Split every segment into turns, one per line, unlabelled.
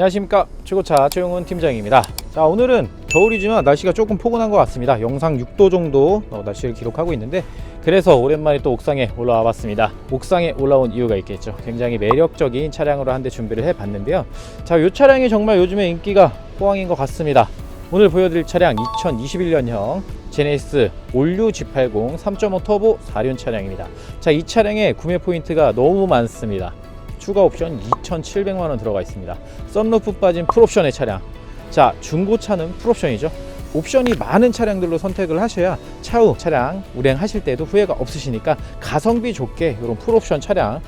안녕하십니까. 최고차 최용훈 팀장입니다. 자 오늘은 겨울이지만 날씨가 조금 포근한 것 같습니다. 영상 6도 정도 어, 날씨를 기록하고 있는데 그래서 오랜만에 또 옥상에 올라와 봤습니다. 옥상에 올라온 이유가 있겠죠. 굉장히 매력적인 차량으로 한 대 준비를 해 봤는데요. 자이 차량이 정말 요즘에 인기가 호황인 것 같습니다. 오늘 보여드릴 차량 2021년형 제네시스 올류 G80 3.5 터보 4륜 차량입니다. 자 이 차량의 구매 포인트가 너무 많습니다 추가 옵션 2,700만 원 들어가 있습니다. 썬루프 빠진 풀옵션의 차량. 자, 중고차는 풀옵션이죠. 옵션이 많은 차량들로 선택을 하셔야 차후 차량 운행하실 때도 후회가 없으시니까 가성비 좋게 이런 풀옵션 차량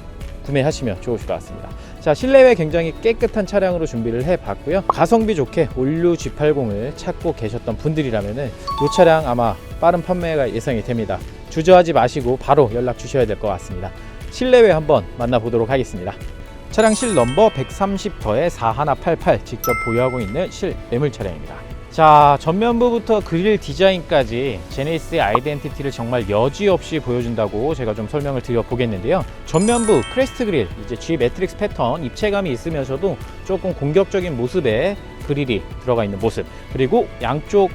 구매하시면 좋으실 것 같습니다. 자, 실내외 굉장히 깨끗한 차량으로 준비를 해 봤고요. 가성비 좋게 올류 G80을 찾고 계셨던 분들이라면 은 이 차량 아마 빠른 판매가 예상이 됩니다. 주저하지 마시고 바로 연락 주셔야 될 것 같습니다. 실내외 한번 만나보도록 하겠습니다. 차량 실 넘버 130더에 4188 직접 보유하고 있는 실 매물 차량입니다. 자 전면부부터 그릴 디자인까지 제네시스의 아이덴티티를 정말 여지없이 보여준다고 제가 좀 설명을 드려 보겠는데요. 전면부 크레스트 그릴 이제 G 매트릭스 패턴 입체감이 있으면서도 조금 공격적인 모습의 그릴이 들어가 있는 모습 그리고 양쪽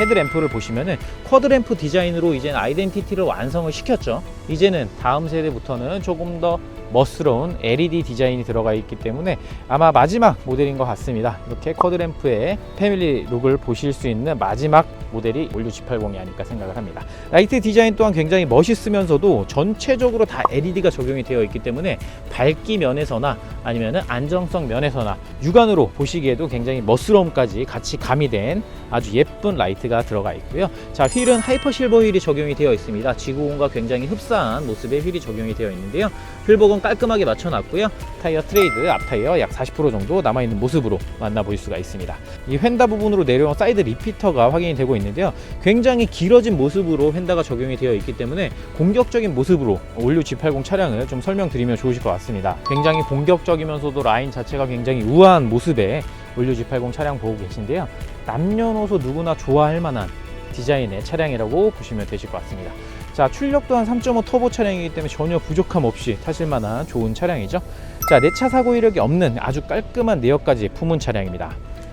헤드램프를 보시면은 쿼드램프 디자인으로 이제 아이덴티티를 완성을 시켰죠. 이제는 다음 세대부터는 조금 더 멋스러운 LED 디자인이 들어가 있기 때문에 아마 마지막 모델인 것 같습니다. 이렇게 쿼드램프의 패밀리 룩을 보실 수 있는 마지막 모델이 올류 G80이 아닐까 생각을 합니다. 라이트 디자인 또한 굉장히 멋있으면서도 전체적으로 다 LED가 적용이 되어 있기 때문에 밝기 면에서나 아니면 안정성 면에서나 육안으로 보시기에도 굉장히 멋스러움까지 같이 가미된 아주 예쁜 라이트가 들어가 있고요. 자, 휠은 하이퍼 실버 휠이 적용이 되어 있습니다. 지구온과 굉장히 흡사한 모습의 휠이 적용이 되어 있는데요. 휠 복은 깔끔하게 맞춰놨고요. 타이어 트레이드 앞 타이어 약 40% 정도 남아있는 모습으로 만나보실 수가 있습니다. 이 휀다 부분으로 내려온 사이드 리피터가 확인이 되고 있는데요. 굉장히 길어진 모습으로 휀다가 적용이 되어 있기 때문에 공격적인 모습으로 올류 G80 차량을 좀 설명드리면 좋으실 것 같습니다. 굉장히 공격적이면서도 라인 자체가 굉장히 우아한 모습의 올류 G80 차량 보고 계신데요. 남녀노소 누구나 좋아할 만한 디자인의 차량이라고 보시면 되실 것 같습니다. 자, 출력 또한 3.5 터보 차량이기 때문에 전혀 부족함 없이 타실 만한 좋은 차량이죠. 자, 내차 사고 이력이 없는 아주 깔끔한 내역까지 품은 차량입니다.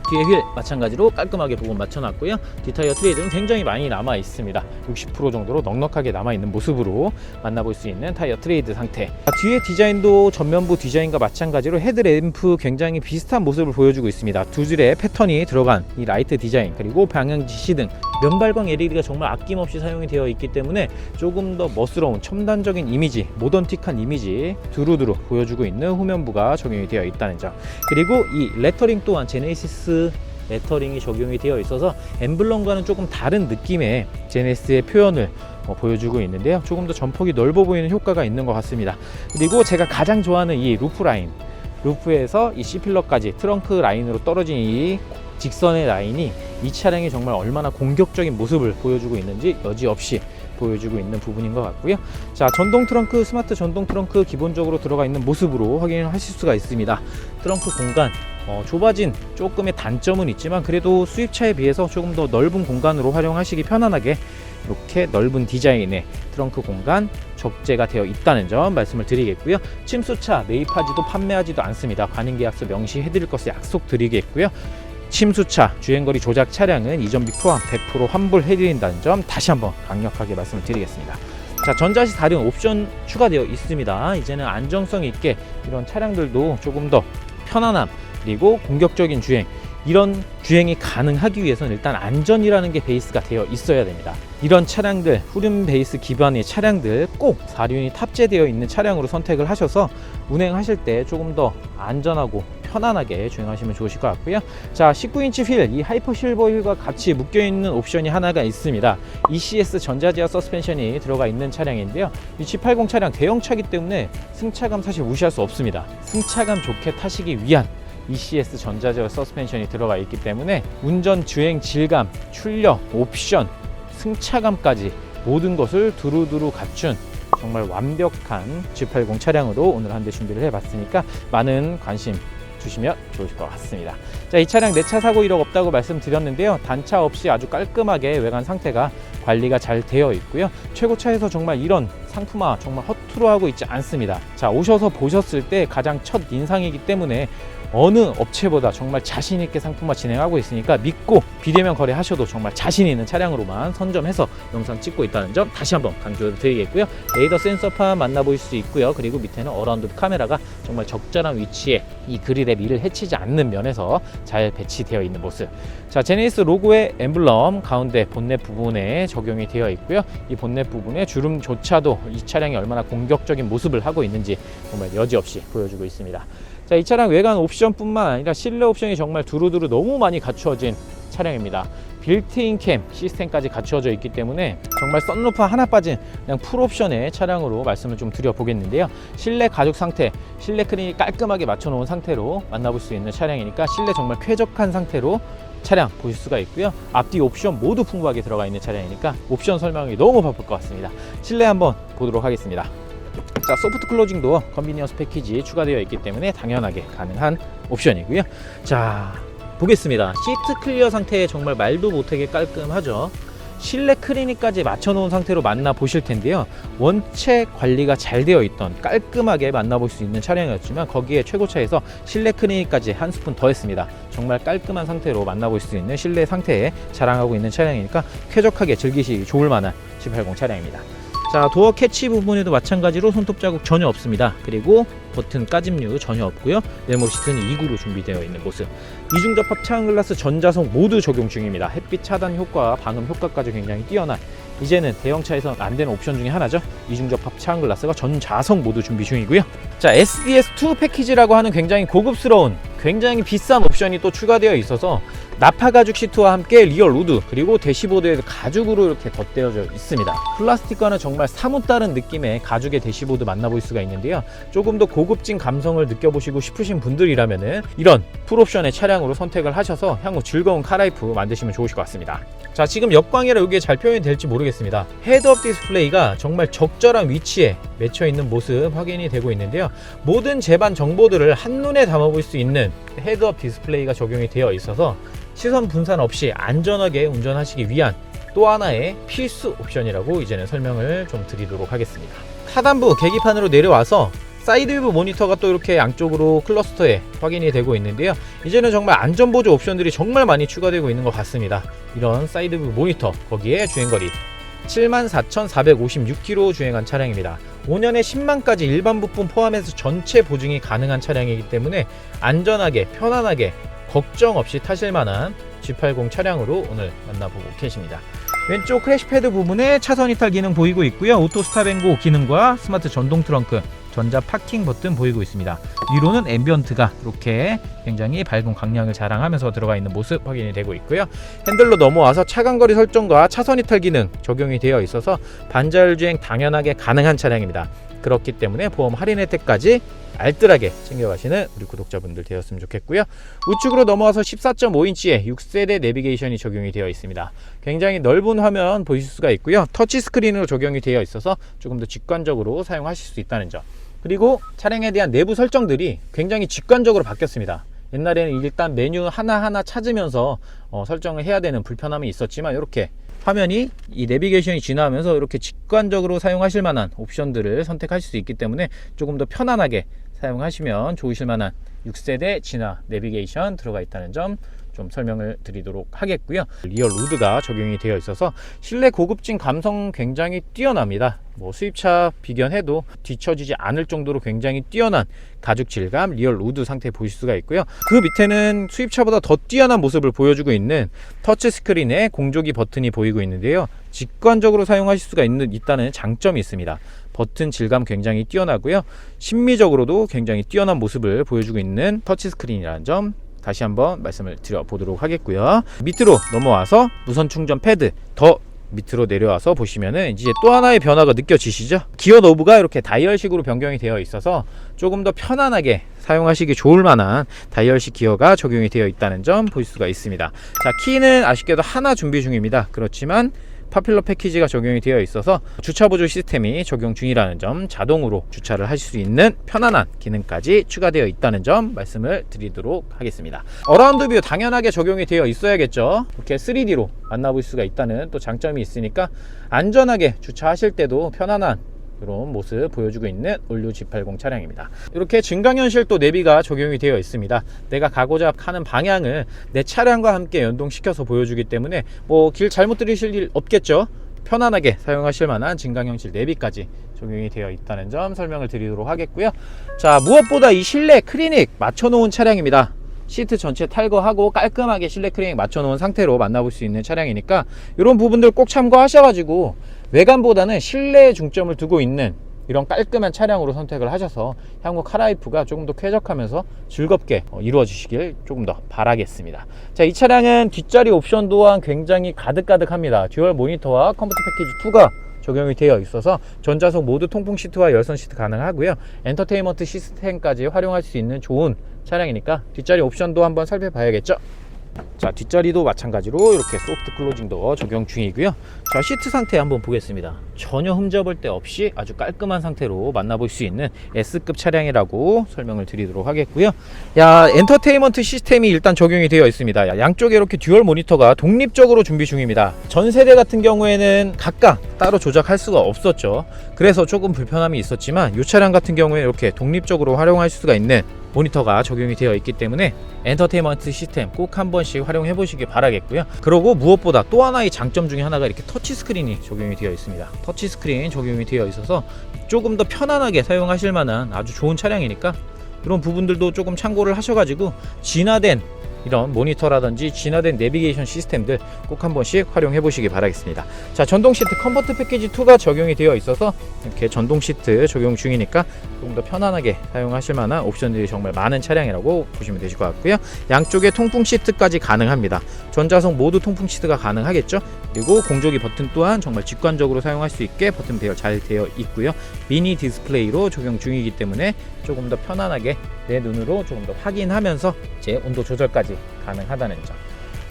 뒤에 휠 마찬가지로 깔끔하게 부분 맞춰놨고요. 뒷타이어 트레이드는 굉장히 많이 남아 있습니다. 60% 정도로 넉넉하게 남아 있는 모습으로 만나볼 수 있는 타이어 트레이드 상태. 자, 뒤에 디자인도 전면부 디자인과 마찬가지로 헤드램프 굉장히 비슷한 모습을 보여주고 있습니다. 두 줄의 패턴이 들어간 이 라이트 디자인 그리고 방향 지시 등 면발광 LED가 정말 아낌없이 사용이 되어 있기 때문에 조금 더 멋스러운 첨단적인 이미지, 모던틱한 이미지 두루두루 보여주고 있는 후면부가 적용이 되어 있다는 점. 그리고 이 레터링 또한 제네시스 레터링이 적용이 되어 있어서 엠블럼과는 조금 다른 느낌의 제네시스의 표현을 어, 보여주고 있는데요. 조금 더 전폭이 넓어 보이는 효과가 있는 것 같습니다. 그리고 제가 가장 좋아하는 이 루프 라인, 루프에서 이 C필러까지 트렁크 라인으로 떨어진 이 직선의 라인이 이 차량이 정말 얼마나 공격적인 모습을 보여주고 있는지 여지없이 보여주고 있는 부분인 것 같고요. 자, 전동 트렁크, 스마트 전동 트렁크 기본적으로 들어가 있는 모습으로 확인하실 수가 있습니다. 트렁크 공간 어, 좁아진 조금의 단점은 있지만 그래도 수입차에 비해서 조금 더 넓은 공간으로 활용하시기 편안하게 이렇게 넓은 디자인의 트렁크 공간 적재가 되어 있다는 점 말씀을 드리겠고요. 침수차 매입하지도 판매하지도 않습니다. 관행 계약서 명시해 드릴 것을 약속드리겠고요. 침수차 주행거리 조작 차량은 이전비 포함 100% 환불해 드린다는 점 다시 한번 강력하게 말씀을 드리겠습니다. 자, 전자시 다른 옵션 추가되어 있습니다. 이제는 안정성 있게 이런 차량들도 조금 더 편안함 그리고 공격적인 주행 이런 주행이 가능하기 위해서는 일단 안전이라는 게 베이스가 되어 있어야 됩니다. 이런 차량들, 후륜 베이스 기반의 차량들 꼭 4륜이 탑재되어 있는 차량으로 선택을 하셔서 운행하실 때 조금 더 안전하고 편안하게 주행하시면 좋으실 것 같고요. 자, 19인치 휠, 이 하이퍼 실버 휠과 같이 묶여 있는 옵션이 하나가 있습니다. ECS 전자제어 서스펜션이 들어가 있는 차량인데요. 이 G80 차량 대형차기 때문에 승차감 사실 무시할 수 없습니다. 승차감 좋게 타시기 위한 ECS 전자제어 서스펜션이 들어가 있기 때문에 운전 주행 질감, 출력, 옵션, 승차감까지 모든 것을 두루두루 갖춘 정말 완벽한 G80 차량으로 오늘 한 대 준비를 해봤으니까 많은 관심 주시면 좋으실 것 같습니다. 자, 이 차량 내 차 사고 이력 없다고 말씀드렸는데요. 단차 없이 아주 깔끔하게 외관 상태가 관리가 잘 되어 있고요. 최고차에서 정말 이런 상품화 정말 허투루 하고 있지 않습니다. 자, 오셔서 보셨을 때 가장 첫 인상이기 때문에 어느 업체보다 정말 자신 있게 상품화 진행하고 있으니까 믿고 비대면 거래하셔도 정말 자신 있는 차량으로만 선점해서 영상 찍고 있다는 점 다시 한번 강조드리겠고요. 레이더 센서판 만나보실 수 있고요. 그리고 밑에는 어라운드 카메라가 정말 적절한 위치에 이 그릴의 미를 해치지 않는 면에서 잘 배치되어 있는 모습. 자, 제네시스 로고의 엠블럼 가운데 본넷 부분에 적용이 되어 있고요. 이 본넷 부분에 주름조차도 이 차량이 얼마나 공격적인 모습을 하고 있는지 정말 여지없이 보여주고 있습니다. 자, 이 차량 외관 옵션뿐만 아니라 실내 옵션이 정말 두루두루 너무 많이 갖추어진 차량입니다. 빌트인 캠 시스템까지 갖추어져 있기 때문에 정말 썬루프 하나 빠진 그냥 풀옵션의 차량으로 말씀을 좀 드려보겠는데요. 실내 가죽 상태, 실내 크린이 깔끔하게 맞춰놓은 상태로 만나볼 수 있는 차량이니까 실내 정말 쾌적한 상태로 차량 보실 수가 있고요. 앞뒤 옵션 모두 풍부하게 들어가 있는 차량이니까 옵션 설명이 너무 바쁠 것 같습니다. 실내 한번 보도록 하겠습니다. 자, 소프트 클로징도 컨비니언스 패키지 추가되어 있기 때문에 당연하게 가능한 옵션이고요. 자, 보겠습니다. 시트 클리어 상태에 정말 말도 못하게 깔끔하죠. 실내 크리니까지 맞춰놓은 상태로 만나 보실 텐데요. 원체 관리가 잘 되어 있던 깔끔하게 만나볼 수 있는 차량이었지만 거기에 최고차에서 실내 크리니까지 한 스푼 더 했습니다. 정말 깔끔한 상태로 만나볼 수 있는 실내 상태에 자랑하고 있는 차량이니까 쾌적하게 즐기시기 좋을 만한 G80 차량입니다. 자 도어 캐치 부분에도 마찬가지로 손톱 자국 전혀 없습니다. 그리고 버튼 까짐류 전혀 없고요. 네모 시트는 2구로 준비되어 있는 모습. 이중 접합 차은 글라스 전자석 모두 적용 중입니다. 햇빛 차단 효과 방음 효과까지 굉장히 뛰어난. 이제는 대형차에서 안 되는 옵션 중에 하나죠. 이중 접합 차은 글라스가 전자석 모두 준비 중이고요. 자 SDS2 패키지라고 하는 굉장히 고급스러운 굉장히 비싼 옵션이 또 추가되어 있어서 나파 가죽 시트와 함께 리얼 우드 그리고 대시보드에 가죽으로 이렇게 덧대어져 있습니다. 플라스틱과는 정말 사뭇 다른 느낌의 가죽의 대시보드 만나볼 수가 있는데요. 조금 더 고급진 감성을 느껴보시고 싶으신 분들이라면은 이런 풀옵션의 차량으로 선택을 하셔서 향후 즐거운 카라이프 만드시면 좋으실 것 같습니다. 자 지금 역광이라 이게 잘 표현이 될지 모르겠습니다. 헤드업 디스플레이가 정말 적절한 위치에 맺혀 있는 모습 확인이 되고 있는데요. 모든 제반 정보들을 한눈에 담아볼 수 있는 헤드업 디스플레이가 적용이 되어 있어서 시선 분산 없이 안전하게 운전하시기 위한 또 하나의 필수 옵션이라고 이제는 설명을 좀 드리도록 하겠습니다. 하단부 계기판으로 내려와서 사이드뷰 모니터가 또 이렇게 양쪽으로 클러스터에 확인이 되고 있는데요. 이제는 정말 안전보조 옵션들이 정말 많이 추가되고 있는 것 같습니다. 이런 사이드뷰 모니터 거기에 주행거리 74,456km 주행한 차량입니다. 5년에 10만까지 일반 부품 포함해서 전체 보증이 가능한 차량이기 때문에 안전하게 편안하게 걱정 없이 타실 만한 G80 차량으로 오늘 만나보고 계십니다. 왼쪽 크래시패드 부분에 차선 이탈 기능 보이고 있고요. 오토 스탑앤고 기능과 스마트 전동 트렁크, 전자 파킹 버튼 보이고 있습니다. 위로는 앰비언트가 이렇게 굉장히 밝은 광량을 자랑하면서 들어가 있는 모습 확인이 되고 있고요. 핸들로 넘어와서 차간거리 설정과 차선 이탈 기능 적용이 되어 있어서 반자율 주행 당연하게 가능한 차량입니다. 그렇기 때문에 보험 할인 혜택까지 알뜰하게 챙겨가시는 우리 구독자분들 되었으면 좋겠고요. 우측으로 넘어와서 14.5인치의 6세대 내비게이션이 적용이 되어 있습니다. 굉장히 넓은 화면 보실 수가 있고요. 터치 스크린으로 적용이 되어 있어서 조금 더 직관적으로 사용하실 수 있다는 점. 그리고 차량에 대한 내부 설정들이 굉장히 직관적으로 바뀌었습니다. 옛날에는 일단 메뉴 하나하나 찾으면서 어, 설정을 해야 되는 불편함이 있었지만 이렇게 화면이 이 내비게이션이 지나면서 이렇게 직관적으로 사용하실 만한 옵션들을 선택하실 수 있기 때문에 조금 더 편안하게 사용하시면 좋으실 만한 6세대 진화 내비게이션 들어가 있다는 점 좀 설명을 드리도록 하겠고요. 리얼 우드가 적용이 되어 있어서 실내 고급진 감성 굉장히 뛰어납니다. 뭐 수입차 비견해도 뒤처지지 않을 정도로 굉장히 뛰어난 가죽 질감 리얼 우드 상태 보실 수가 있고요. 그 밑에는 수입차보다 더 뛰어난 모습을 보여주고 있는 터치 스크린에 공조기 버튼이 보이고 있는데요. 직관적으로 사용하실 수가 있는 있다는 장점이 있습니다. 버튼 질감 굉장히 뛰어나고요. 심미적으로도 굉장히 뛰어난 모습을 보여주고 있는 터치 스크린이라는 점 다시 한번 말씀을 드려보도록 하겠고요. 밑으로 넘어와서 무선 충전 패드 더 밑으로 내려와서 보시면은 이제 또 하나의 변화가 느껴지시죠? 기어 노브가 이렇게 다이얼식으로 변경이 되어 있어서 조금 더 편안하게 사용하시기 좋을 만한 다이얼식 기어가 적용이 되어 있다는 점 보실 수가 있습니다. 자, 키는 아쉽게도 하나 준비 중입니다. 그렇지만 파필러 패키지가 적용이 되어 있어서 주차 보조 시스템이 적용 중이라는 점 자동으로 주차를 하실 수 있는 편안한 기능까지 추가되어 있다는 점 말씀을 드리도록 하겠습니다. 어라운드 뷰 당연하게 적용이 되어 있어야겠죠? 이렇게 3D로 만나볼 수가 있다는 또 장점이 있으니까 안전하게 주차하실 때도 편안한 이런 모습 보여주고 있는 올류 G80 차량입니다. 이렇게 증강현실 또 내비가 적용이 되어 있습니다. 내가 가고자 하는 방향을 내 차량과 함께 연동시켜서 보여주기 때문에 뭐 길 잘못 들이실 일 없겠죠. 편안하게 사용하실 만한 증강현실 내비까지 적용이 되어 있다는 점 설명을 드리도록 하겠고요. 자 무엇보다 이 실내 클리닉 맞춰놓은 차량입니다. 시트 전체 탈거하고 깔끔하게 실내 클리닉 맞춰놓은 상태로 만나볼 수 있는 차량이니까 이런 부분들 꼭 참고하셔가지고 외관보다는 실내에 중점을 두고 있는 이런 깔끔한 차량으로 선택을 하셔서 향후 카라이프가 조금 더 쾌적하면서 즐겁게 어, 이루어지시길 조금 더 바라겠습니다. 자, 이 차량은 뒷자리 옵션 또한 굉장히 가득가득합니다. 듀얼 모니터와 컴포트 패키지 2가 적용이 되어 있어서 전자석 모두 통풍 시트와 열선 시트 가능하고요. 엔터테인먼트 시스템까지 활용할 수 있는 좋은 차량이니까 뒷자리 옵션도 한번 살펴봐야겠죠. 자 뒷자리도 마찬가지로 이렇게 소프트 클로징도 적용 중이고요. 자 시트 상태 한번 보겠습니다. 전혀 흠잡을 데 없이 아주 깔끔한 상태로 만나볼 수 있는 S급 차량이라고 설명을 드리도록 하겠고요. 야 엔터테인먼트 시스템이 일단 적용이 되어 있습니다. 야, 양쪽에 이렇게 듀얼 모니터가 독립적으로 준비 중입니다. 전 세대 같은 경우에는 각각 따로 조작할 수가 없었죠. 그래서 조금 불편함이 있었지만 이 차량 같은 경우에 이렇게 독립적으로 활용할 수가 있는 모니터가 적용이 되어 있기 때문에 엔터테인먼트 시스템 꼭 한 번씩 활용해 보시기 바라겠고요. 그리고 무엇보다 또 하나의 장점 중에 하나가 이렇게 터치 스크린이 적용이 되어 있습니다. 터치 스크린 적용이 되어 있어서 조금 더 편안하게 사용하실 만한 아주 좋은 차량이니까 이런 부분들도 조금 참고를 하셔가지고 진화된 이런 모니터라든지 진화된 내비게이션 시스템들 꼭 한 번씩 활용해 보시기 바라겠습니다. 자, 전동 시트 컴포트 패키지 2가 적용이 되어 있어서 이렇게 전동 시트 적용 중이니까 조금 더 편안하게 사용하실 만한 옵션들이 정말 많은 차량이라고 보시면 되실 것 같고요. 양쪽에 통풍 시트까지 가능합니다. 전자석 모두 통풍 시트가 가능하겠죠. 그리고 공조기 버튼 또한 정말 직관적으로 사용할 수 있게 버튼 배열 잘 되어 있고요. 미니 디스플레이로 적용 중이기 때문에 조금 더 편안하게 내 눈으로 조금 더 확인하면서 제 온도 조절까지 가능하다는 점.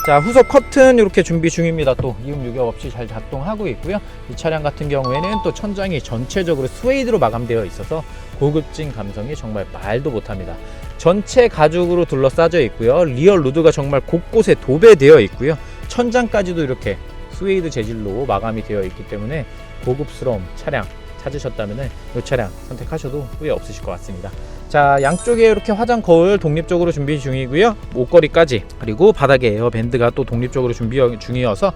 자 후속 커튼 이렇게 준비 중입니다. 또 이음 유격 없이 잘 작동하고 있고요. 이 차량 같은 경우에는 또 천장이 전체적으로 스웨이드로 마감되어 있어서 고급진 감성이 정말 말도 못합니다. 전체 가죽으로 둘러싸져 있고요. 리얼 루드가 정말 곳곳에 도배되어 있고요. 천장까지도 이렇게 스웨이드 재질로 마감이 되어 있기 때문에 고급스러운 차량 찾으셨다면 이 차량 선택하셔도 후회 없으실 것 같습니다. 자 양쪽에 이렇게 화장 거울 독립적으로 준비 중이고요 옷걸이까지 그리고 바닥에 에어밴드가 또 독립적으로 준비 중이어서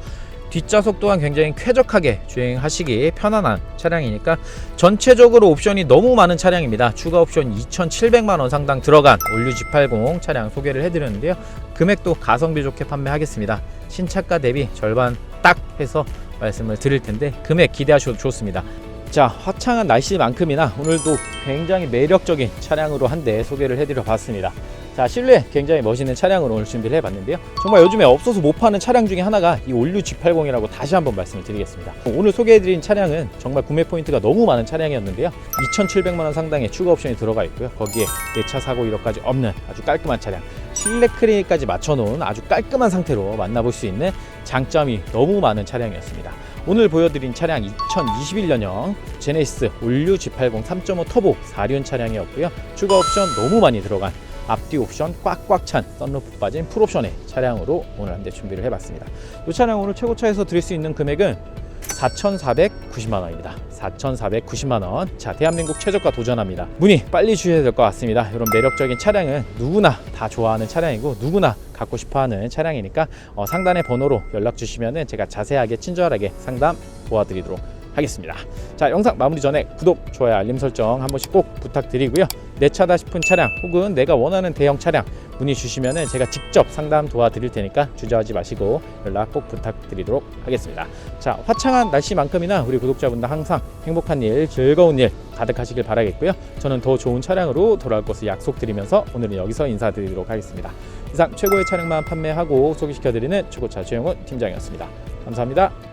뒷좌석 또한 굉장히 쾌적하게 주행하시기 편안한 차량이니까 전체적으로 옵션이 너무 많은 차량입니다. 추가 옵션 2,700만 원 상당 들어간 올류 G80 차량 소개를 해드렸는데요. 금액도 가성비 좋게 판매하겠습니다. 신차가 대비 절반 딱 해서 말씀을 드릴 텐데 금액 기대하셔도 좋습니다. 자 화창한 날씨만큼이나 오늘도 굉장히 매력적인 차량으로 한 대 소개를 해드려 봤습니다. 자 실내 굉장히 멋있는 차량으로 오늘 준비를 해봤는데요. 정말 요즘에 없어서 못 파는 차량 중에 하나가 이 올류 G80이라고 다시 한번 말씀을 드리겠습니다. 오늘 소개해드린 차량은 정말 구매 포인트가 너무 많은 차량이었는데요. 2,700만원 상당의 추가 옵션이 들어가 있고요. 거기에 내차 사고 이력까지 없는 아주 깔끔한 차량 실내 크리까지 맞춰놓은 아주 깔끔한 상태로 만나볼 수 있는 장점이 너무 많은 차량이었습니다 오늘 보여드린 차량 2021년형 제네시스 올류 G80 3.5 터보 4륜 차량이었고요. 추가 옵션 너무 많이 들어간 앞뒤 옵션 꽉꽉 찬 썬루프 빠진 풀옵션의 차량으로 오늘 한 대 준비를 해봤습니다. 이 차량 오늘 최고차에서 드릴 수 있는 금액은 4,490만 원입니다. 4,490만 원. 자, 대한민국 최저가 도전합니다. 문의 빨리 주셔야 될 것 같습니다. 이런 매력적인 차량은 누구나 다 좋아하는 차량이고 누구나 갖고 싶어하는 차량이니까 어, 상단의 번호로 연락 주시면 제가 자세하게 친절하게 상담 도와드리도록 하겠습니다. 자 영상 마무리 전에 구독, 좋아요, 알림 설정 한 번씩 꼭 부탁드리고요. 내 차다 싶은 차량 혹은 내가 원하는 대형 차량 문의 주시면 제가 직접 상담 도와드릴 테니까 주저하지 마시고 연락 꼭 부탁드리도록 하겠습니다. 자 화창한 날씨만큼이나 우리 구독자분들 항상 행복한 일, 즐거운 일 가득하시길 바라겠고요. 저는 더 좋은 차량으로 돌아올 것을 약속드리면서 오늘은 여기서 인사드리도록 하겠습니다. 이상 최고의 차량만 판매하고 소개시켜드리는 최고차 최영훈 팀장이었습니다. 감사합니다.